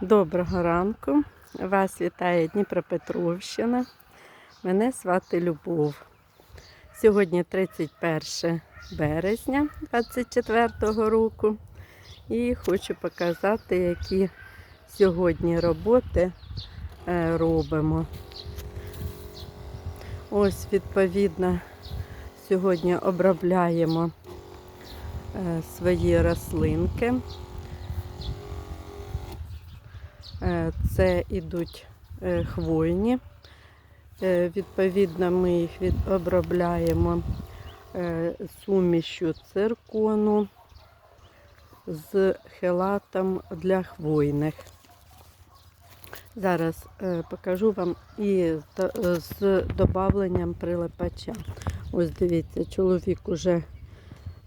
Доброго ранку. Вас вітає Дніпропетровщина. Мене звати Любов. Сьогодні 31 березня 2024 року. І хочу показати, які сьогодні роботи е, робимо. Ось, відповідно, сьогодні обробляємо е, свої рослинки. Е, Це ідуть е, хвойні. Е, Відповідно, ми їх обробляємо сумішю циркону з хелатом для хвойних. Зараз покажу вам і з додавленням прилипача. Ось дивіться, чоловік уже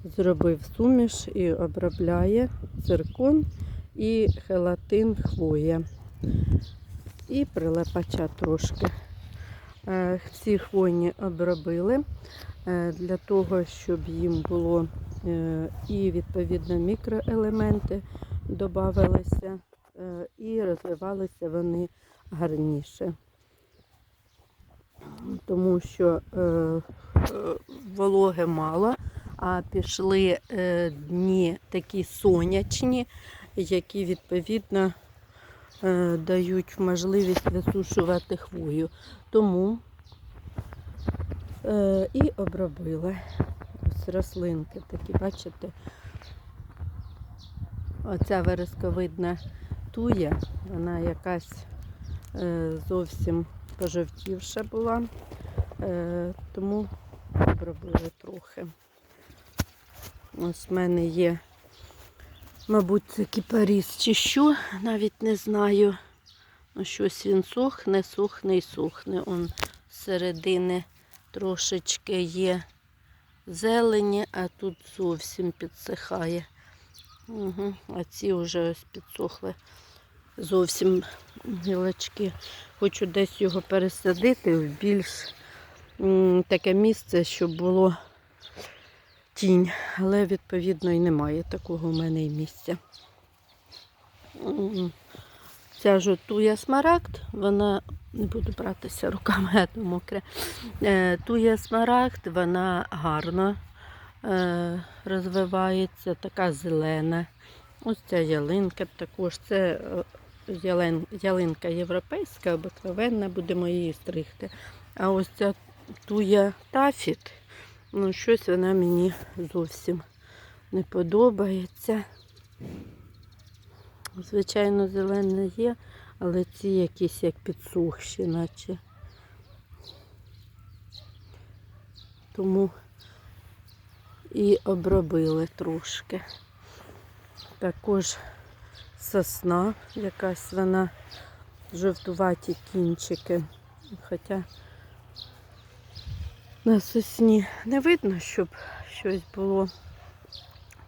зробив суміш і обробляє циркон і хелатин хвоя. І прилипача трошки. Е, Всі хвойні обробили е, для того, щоб їм було е, і відповідно мікроелементи додавалися, е, і розвивалися вони гарніше. Тому що е, е, вологи мало, а пішли е, дні такі сонячні, які відповідно е, дають можливість висушувати хвою. Тому е, і обробили ось рослинки такі, бачите? Оця вересковидна туя, вона якась е, зовсім пожовтівша була, тому обробили трохи. Ось в мене є, мабуть, це кіпаріс чи що, навіть не знаю. Ну, щось він сохне, сохне і сохне. Он середини трошечки є зелені, а тут зовсім підсихає. Угу. А ці вже ось підсохли зовсім гілочки. Хочу десь його пересадити в більш таке місце, щоб було тінь. Але, відповідно, і немає такого в мене і місця. Ця жовтуя смарагд, вона не буду братися руками, а то мокре. Е, Туя смарагд, вона гарно е, розвивається, така зелена. Ось ця ялинка також. Це е, ялин, ялинка європейська, обикновенна, будемо її стригти. А ось ця туя тафіт, ну щось вона мені зовсім не подобається. Звичайно, зелена є, але ці якісь як підсохші, наче. Тому і обробили трошки. Також сосна, якась вона жовтуваті кінчики. Хоча на сосні не видно, щоб щось було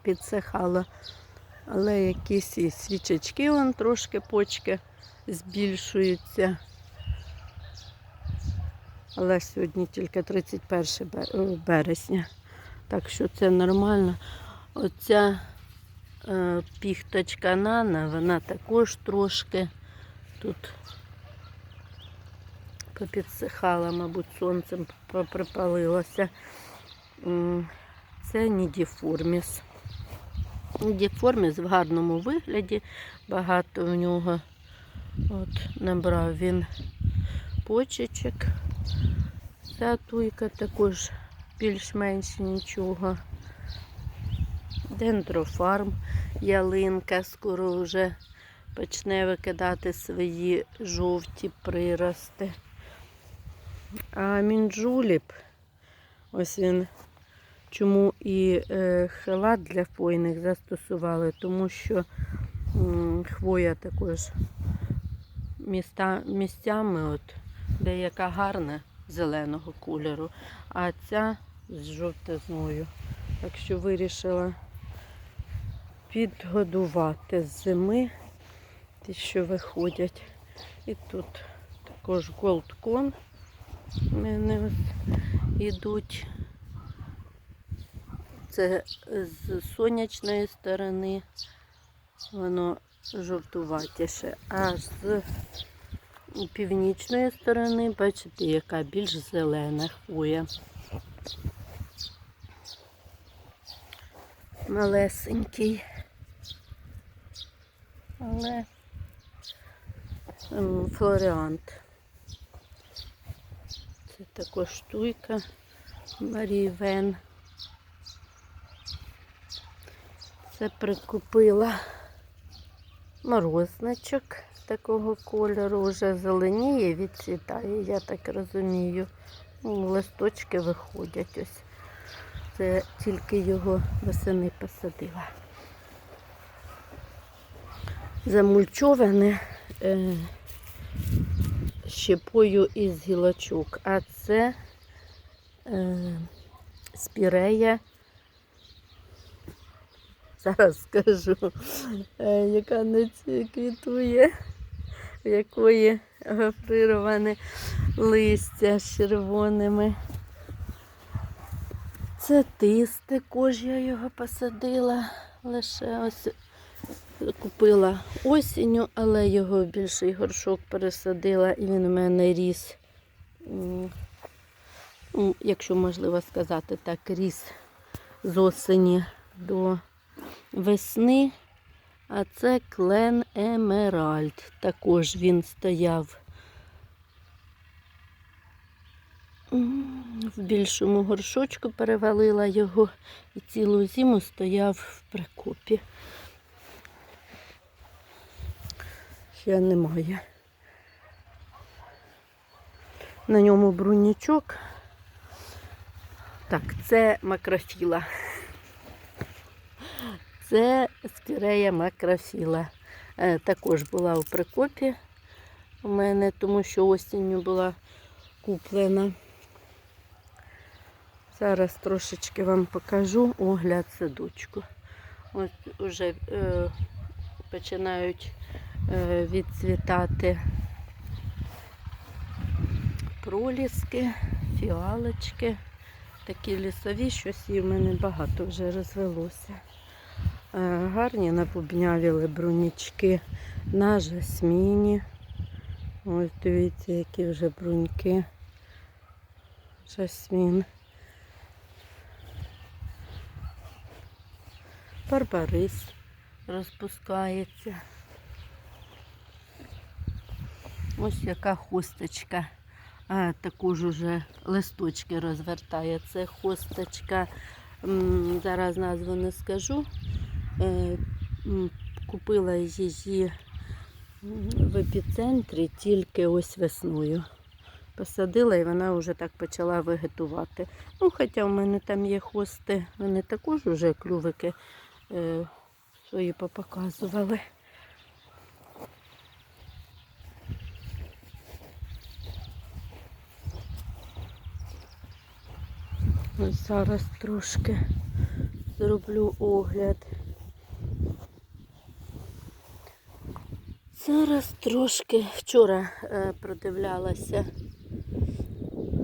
підсихало. Але якісь і свічечки, вон трошки почки збільшуються. Але сьогодні тільки 31 е, березня. Так що це нормально. Оця е, піхточка нана, вона також трошки тут попідсихала, мабуть, сонцем поприпалилася. М, Це нідіформіс. Діформіс в гарному вигляді, багато в нього от, набрав він почечок. Ця туйка також більш-менш нічого. Дендрофарм, ялинка скоро вже почне викидати свої жовті прирости. А мінджуліп, ось він. Чому і е, халат для хвойних застосували, тому що хвоя також міста, місцями от, деяка гарна зеленого кольору, а ця з жовтизною. Так що вирішила підгодувати з зими ті, що виходять. І тут також голдкон у мене ось ідуть. Це з сонячної сторони. Воно жовтуватіше. А з північної сторони, бачите, яка більш зелена хвоя. Малесенький. Але флоріант. Це також туйка Марії Вен. Це прикупила морозничок такого кольору, вже зеленіє, відцвітає, я так розумію. Ну, Листочки виходять ось. Це тільки його восени посадила. Замульчоване е, щепою із гілочок, а це е, спірея. Зараз скажу, е, яка не квітує, в якої гофрироване листя з червоними. Це тис також я його посадила. Лише ось купила осінню, але його більший горшок пересадила і він у мене ріс. ну, Якщо можливо сказати так, ріс з осені до весни. А це клен Емеральд. Також він стояв в більшому горшочку, перевалила його і цілу зиму стояв в прикопі. Ще немає. На ньому брунічок. Так, це макрофіла. Це спірея макрофіла. Е, Також була у прикопі у мене, тому що осінню була куплена. Зараз трошечки вам покажу огляд садочку. Ось вже е, починають відцвітати проліски, фіалочки. Такі лісові, щось і в мене багато вже розвелося. Е, Гарні напубнявіли брунічки на жасміні. Ось дивіться, які вже бруньки. Жасмін. Барбарис розпускається. Ось яка хусточка. А, також уже листочки розвертає. Це хусточка, м, зараз назву не скажу. Е, Купила її в епіцентрі тільки ось весною. Посадила і вона вже так почала вегетувати. Ну, хоча в мене там є хости, вони також вже клювики е, свої попоказували. Ось зараз трошки зроблю огляд. Зараз трошки вчора е, продивлялася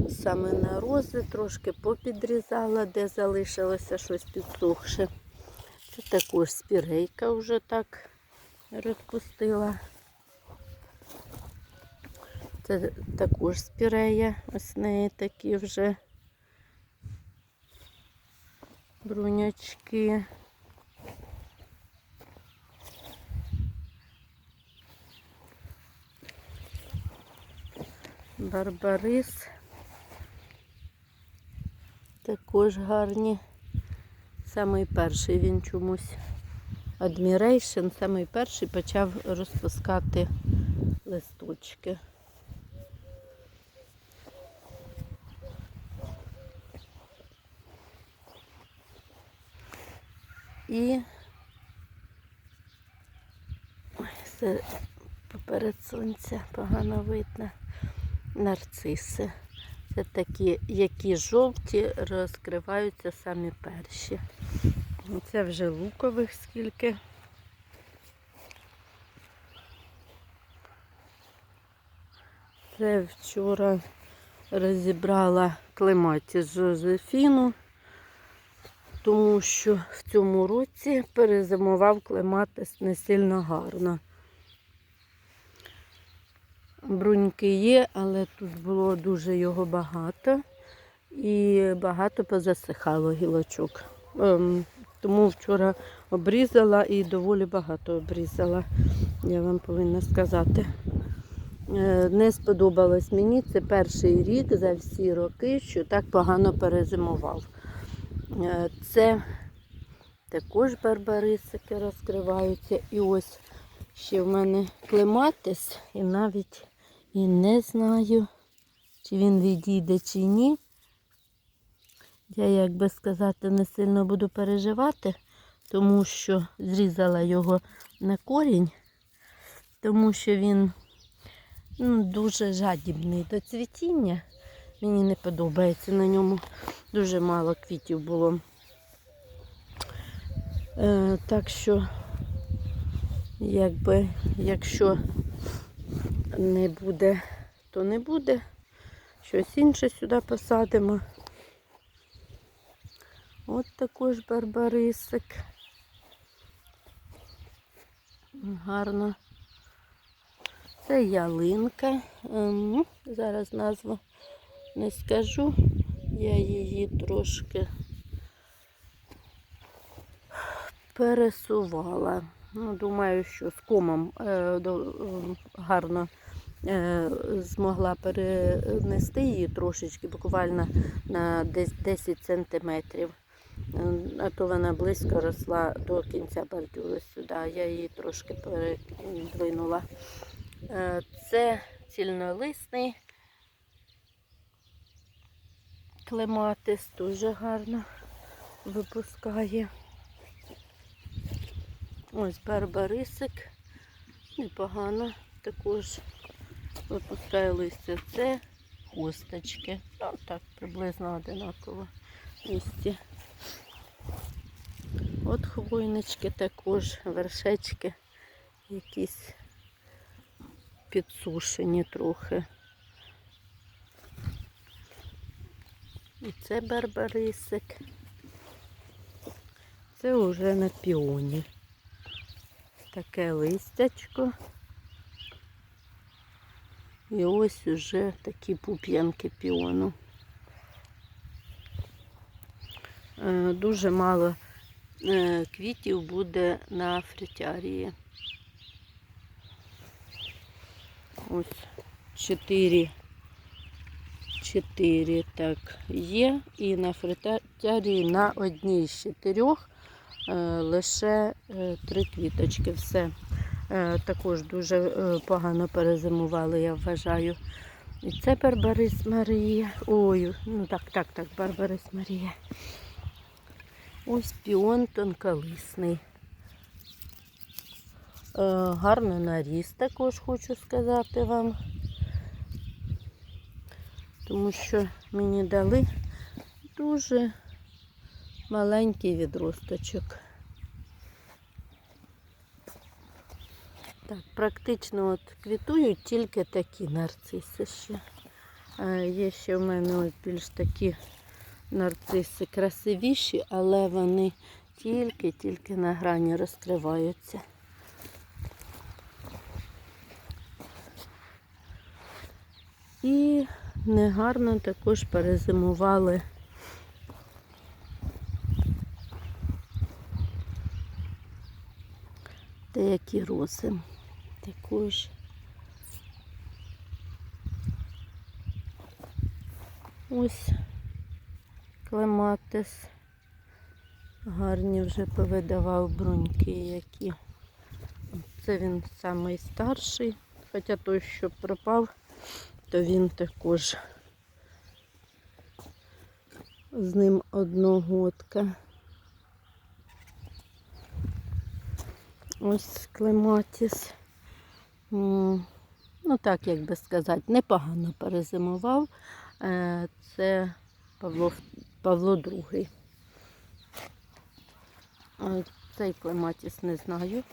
саме на рози, трошки попідрізала, де залишилося щось підсохше. Це також спірейка вже так розпустила. Це також спірея, ось неї такі вже брунячки. Барбарис. Також гарні. Самий перший він чомусь. Admiration, самий перший почав розпускати листочки. І Ой, це поперед сонця погано видно. Нарциси. Це такі, які жовті, розкриваються самі перші. Це вже лукових скільки. Це вчора розібрала клематіс Жозефіну. Тому що в цьому році перезимував клематис не сильно гарно. Бруньки є, але тут було дуже його багато і багато позасихало гілочок. Ем, тому вчора обрізала і доволі багато обрізала, я вам повинна сказати. Е, Не сподобалось мені. Це перший рік за всі роки, що так погано перезимував. Е, Це також барбарисики розкриваються. І ось ще в мене клематис, і навіть і не знаю, чи він відійде, чи ні. Я, як би сказати, не сильно буду переживати, тому що зрізала його на корінь, тому що він ну, дуже жадібний до цвітіння. Мені не подобається на ньому. Дуже мало квітів було. Е, так що, якби, якщо не буде, то не буде. Щось інше сюди посадимо. От також барбарисик. Гарно. Це ялинка. Ем, ну, Зараз назву не скажу. Я її трошки пересувала. Ну, думаю, що з комом е, гарно е, змогла перенести її трошечки, буквально на десь 10 сантиметрів. Е, А то вона близько росла до кінця бордюру сюди. Я її трошки передвинула. Е, Це цільнолисний клематис, дуже гарно випускає. Ось барбарисик. Непогано також випускає листя. Це хусточки. Ну, так, приблизно одинаково місці. От хвойнички також, вершечки якісь підсушені трохи. І це барбарисик. Це вже на піоні. Таке листячко. І ось уже такі пуп'янки піону. Е, Дуже мало е, квітів буде на фритярії. Ось чотири. Чотири так є. І на фритярії на одній з чотирьох е, лише е, три квіточки. Все. Е, Також дуже погано перезимували, я вважаю. І це Барбарис Марія. Ой, ну так, так, так, Барбарис Марія. Ось піон тонколисний. Гарно наріс також хочу сказати вам. Тому що мені дали дуже маленький відросточок. Так, практично от квітують тільки такі нарциси ще. А є ще в мене більш такі нарциси красивіші, але вони тільки-тільки на грані розкриваються. І негарно також перезимували деякі роси. Також ось клематис. Гарні вже повидавав бруньки які. Це він самий старший, хоча той, що пропав, то він також з ним одногодка. Ось клематіс. Ну так, як би сказати, непогано перезимував. Е, Це Павло, Павло II. Цей клематіс не знаю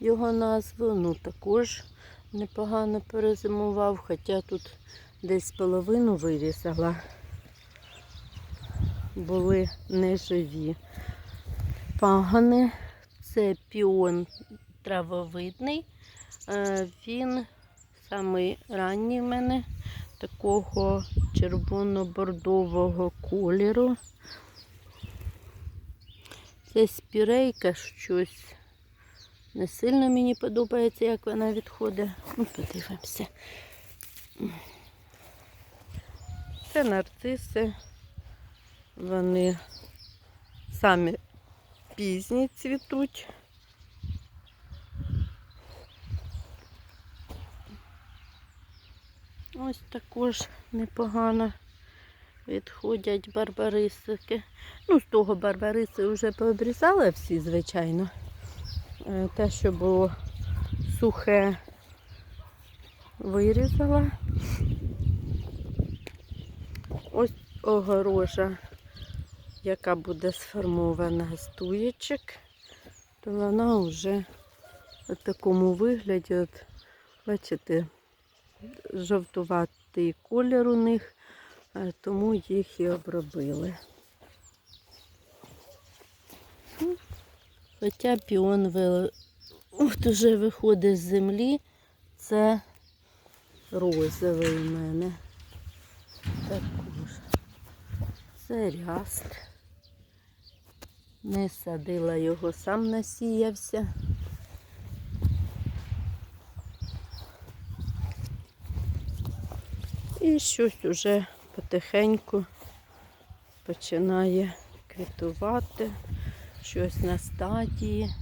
його назву, ну також непогано перезимував, хоча тут десь половину вирізала, були неживі. пагани. Це піон травовидний. Е, Він самий ранній в мене такого червоно-бордового кольору. Це спірейка щось. Не сильно мені подобається, як вона відходить. Ну, подивимося. Це нарциси. Вони самі пізні цвітуть. Ось також непогано відходять барбарисики. Ну, з того барбариси вже пообрізала всі, звичайно. Е, Те, що було сухе, вирізала. Ось огорожа, яка буде сформована з туєчок, то вона вже в такому вигляді, от, бачите, жовтуватий колір у них, е, тому їх і обробили. Хоча піон ви... От уже виходить з землі, це розовий у мене. Також. Це ряст. Не садила його, сам насіявся. І щось уже потихеньку починає квітувати, щось на стадії.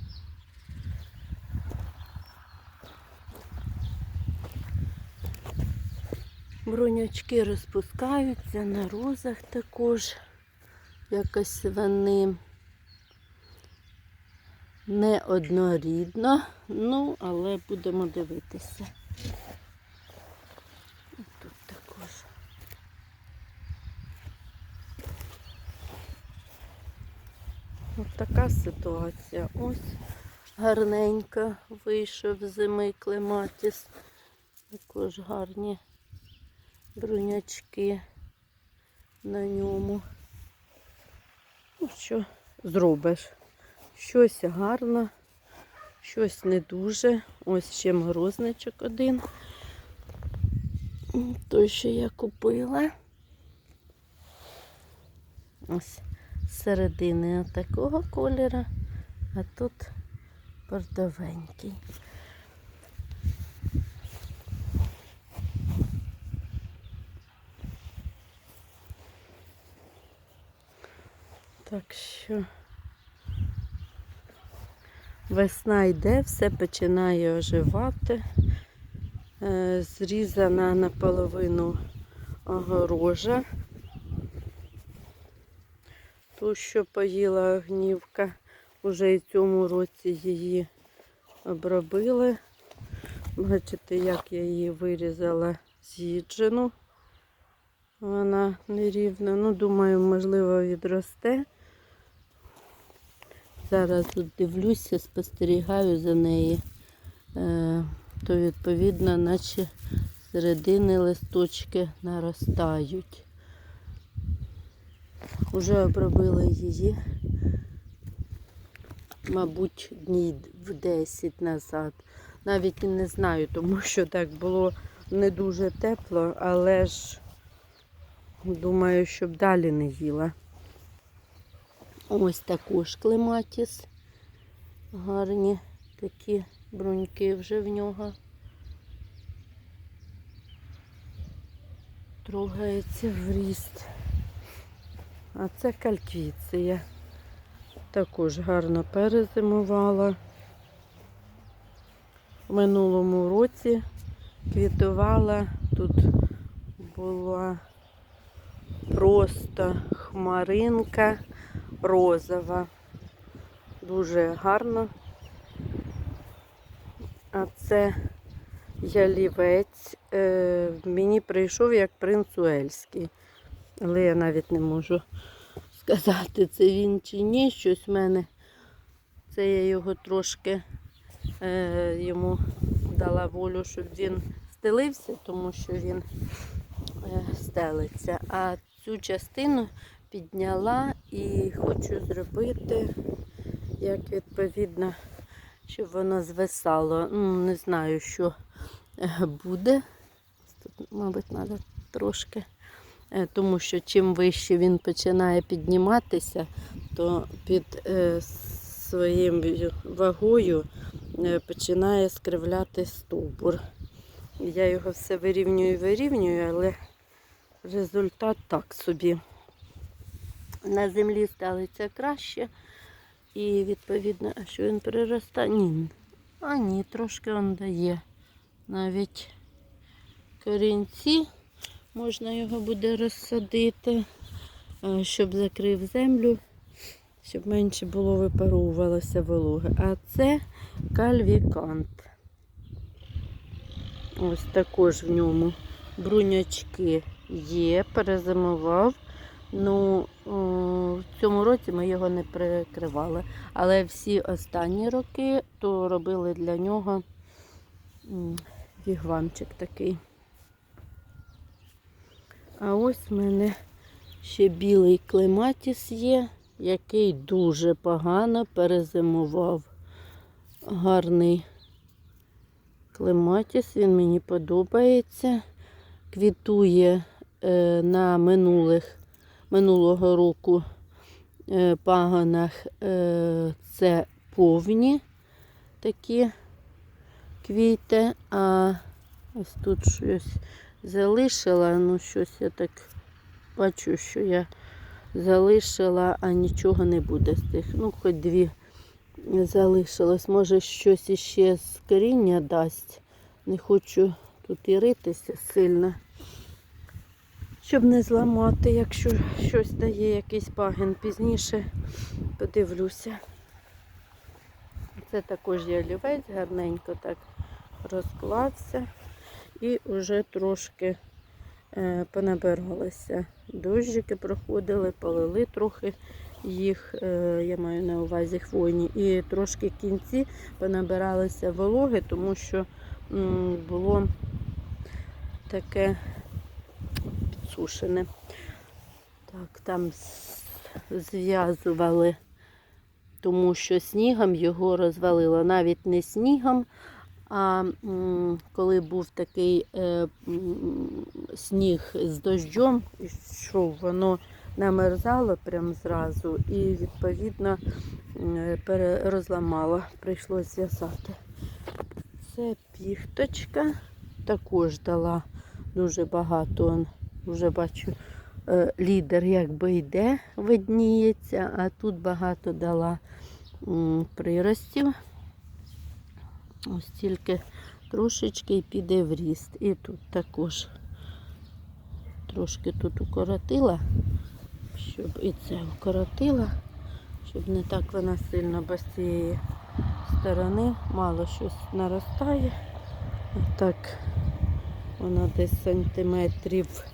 Бронячки розпускаються на розах також. Якось вони не однорідно, ну, але будемо дивитися. І тут також. Ось така ситуація. Ось гарненько вийшов зими клематіс. Також гарні брунячки на ньому. Ну, що зробиш? Щось гарно, щось не дуже. Ось ще морозничок один. Той, що я купила. Ось середини такого кольору, а тут бордовенький. Так що весна йде, все починає оживати. Е, Зрізана наполовину огорожа. Ту, що поїла огнівка, уже і цьому році її обробили. Бачите, як я її вирізала з'їджену. Вона нерівна. Ну, думаю, можливо, відросте. Зараз тут дивлюся, спостерігаю за нею, е, то відповідно, наче середини листочки наростають. Уже обробила її, мабуть, днів в 10 назад. Навіть і не знаю, тому що так було не дуже тепло, але ж думаю, щоб далі не їла. Ось також клематіс. Гарні такі бруньки вже в нього. Трогається в ріст. А це кальквіція. Також гарно перезимувала. В минулому році квітувала. Тут була просто хмаринка розова. Дуже гарно. А це ялівець. Е, мені прийшов як принц Уельський. Але я навіть не можу сказати, це він чи ні. Щось в мене. Це я його трошки е, йому дала волю, щоб він стелився, тому що він е, стелиться. А цю частину підняла і хочу зробити як відповідно, щоб воно звисало. Ну, не знаю, що е, буде. Тут, мабуть, треба трошки. Е, Тому що чим вище він починає підніматися, то під е, своїм вагою е, починає скривляти стовбур. Я його все вирівнюю, вирівнюю, але результат так собі. На землі ставиться краще. І відповідно, а що він приростає? Ні. А ні, трошки він дає. Навіть корінці можна його буде розсадити, е, щоб закрив землю, щоб менше було випаровувалося вологи. А це кальвікант. Ось також в ньому брунячки є, перезимував. Ну, в цьому році ми його не прикривали. Але всі останні роки то робили для нього м, вігвамчик такий. А ось в мене ще білий клематіс є, який дуже погано перезимував. Гарний клематіс, він мені подобається. Квітує е, на минулих, минулого року е, пагонах е, це повні такі квіти, а ось тут щось залишила, ну щось я так бачу, що я залишила, а нічого не буде з тих. Ну, хоч дві залишилось. Може щось іще з коріння дасть. Не хочу тут і ритися сильно. Щоб не зламати, якщо щось дає якийсь пагін пізніше, подивлюся. Це також є олівець, гарненько так розклався. І вже трошки е, понабиралися. Дощики проходили, полили трохи їх, е, я маю на увазі хвойні, і трошки кінці понабиралися вологи, тому що було таке підсушене. Так, там зв'язували, тому що снігом його розвалило. Навіть не снігом, а коли був такий е, сніг з дощом, йшов, воно намерзало прямо зразу і відповідно розламало, прийшлося зв'язати. Це піхточка, також дала дуже багато. Он, вже бачу, е, лідер якби йде, видніється, а тут багато дала приростів. Ось тільки трошечки і піде в ріст. І тут також трошки тут укоротила, щоб і це укоротила, щоб не так вона сильно без цієї сторони. Мало щось наростає. Так, вона десь сантиметрів,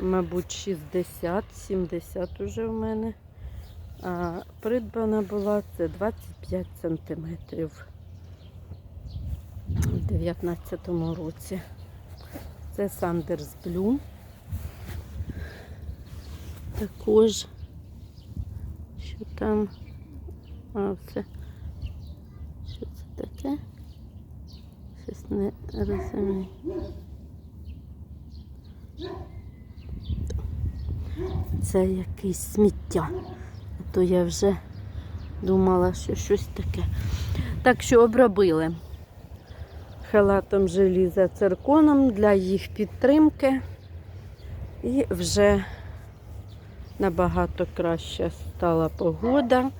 мабуть, 60-70 уже в мене. А придбана була це 25 сантиметрів у 19-му році. Це Сандерс Блю. Також, що там, а це, що це таке? Щось не розумію. Це якесь сміття. А то я вже думала, що щось таке. Так що обробили халатом желіза цирконом для їх підтримки. І вже набагато краще стала погода.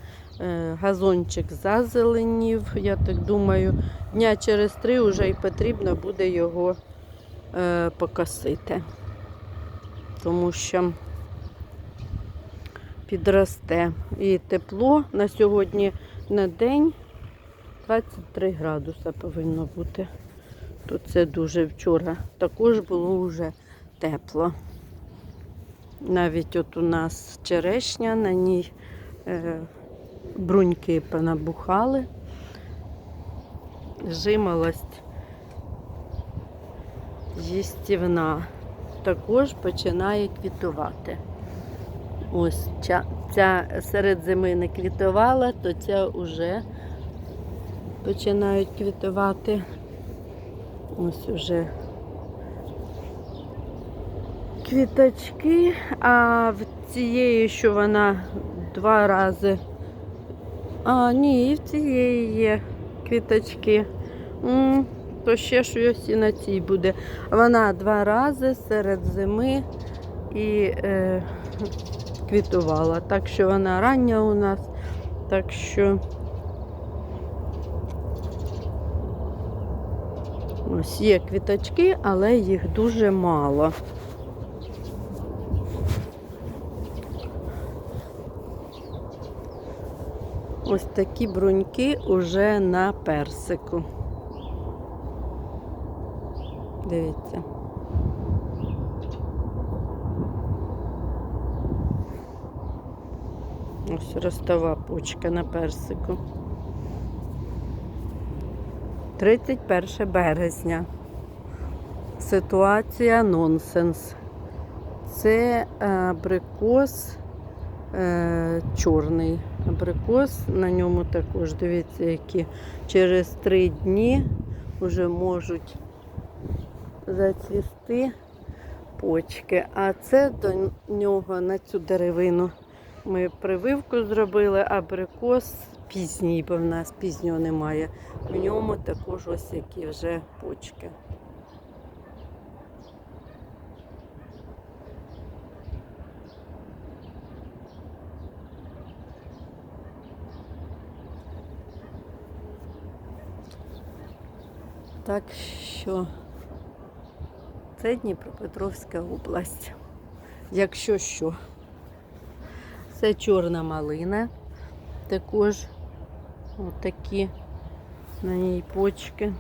Е, Газончик зазеленів. Я так думаю, дня через три вже і потрібно буде його е, покосити. Тому що підросте. І тепло на сьогодні на день 23 градуса повинно бути. Тут це дуже вчора. Також було вже тепло. Навіть от у нас черешня, на ній е, бруньки понабухали. Жимолость їстівна також починає квітувати. Ось ча- ця серед зими не квітувала, то ця вже починають квітувати. Ось уже квіточки, а в цієї, що вона два рази. А, ні, і в цієї є квіточки. То ще щось і на цій буде. Вона два рази серед зими і е, квітувала. Так що вона рання у нас. Так що ось є квіточки, але їх дуже мало. Ось такі бруньки уже на персику. Дивіться. Ось ростова почка на персику. 31 березня. Ситуація нонсенс. Це е, абрикос е, чорний. Абрикос, на ньому також, дивіться, які через три дні вже можуть зацвісти почки. А це до нього на цю деревину ми прививку зробили, абрикос пізній, бо в нас пізнього немає. В ньому також ось які вже почки. Так що це Дніпропетровська область. Якщо що, це чорна малина. Також отакі на ній почки.